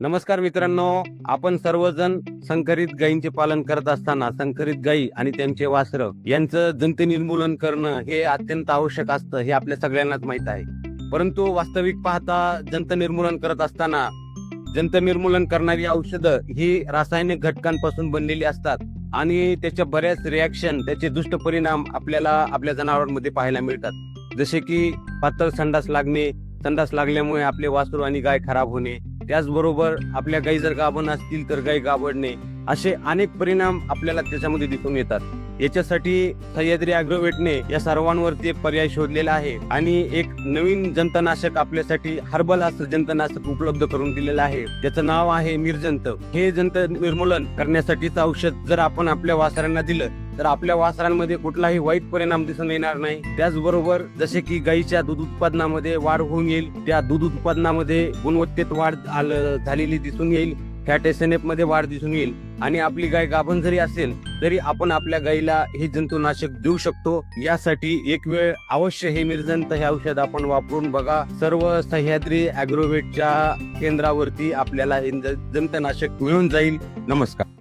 नमस्कार मित्रांनो आपण सर्वजण संकरित गायींचे पालन करत असताना संकरित गायी आणि त्यांचे वासर यांचं जंत निर्मूलन करणं हे अत्यंत आवश्यक असतं हे आपल्या सगळ्यांनाच माहीत आहे. परंतु वास्तविक पाहता जंत निर्मूलन करत असताना जंत निर्मूलन करणारी औषधं ही रासायनिक घटकांपासून बनलेली असतात आणि त्याच्या बऱ्याच रिॲक्शन त्याचे दुष्ट परिणाम आपल्याला आपल्या जनावरांमध्ये पाहायला मिळतात. जसे की पातळ संडास लागणे संडास लागल्यामुळे आपले वासरू आणि गाय खराब होणे त्याचबरोबर आपल्या गाई जर गाभण असतील तर गाई गाभडणे असे अनेक परिणाम आपल्याला त्याच्यामध्ये दिसून येतात. याच्यासाठी सह्याद्री अॅग्रोवेटने या सर्वांवरती एक पर्याय शोधलेला आहे आणि एक नवीन जंतनाशक आपल्यासाठी हर्बल असं जंतनाशक उपलब्ध करून दिलेलं आहे. त्याचं नाव आहे मिरजंत. हे जंत निर्मूलन करण्यासाठीचं औषध जर आपण आपल्या वासरांना दिलं तर आपल्या वासरांमध्ये कुठलाही वाईट परिणाम दिसून येणार नाही. त्याचबरोबर जसे की गाईच्या दूध उत्पादनामध्ये वाढ होऊन येईल त्या दूध उत्पादनामध्ये गुणवत्तेत वाढ झालेली दिसून येईल फॅट एस एन एफमध्ये वाढ दिसून येईल. आणि आपली गाय गाभण जरी असेल तरी आपण आपल्या गायीला हे जंतुनाशक देऊ शकतो. यासाठी एक वेळ अवश्य हे मिरजंत हे औषध आपण वापरून बघा. सर्व सह्याद्री अॅग्रोवेटच्या केंद्रावरती आपल्याला हे जंतनाशक मिळून जाईल. नमस्कार.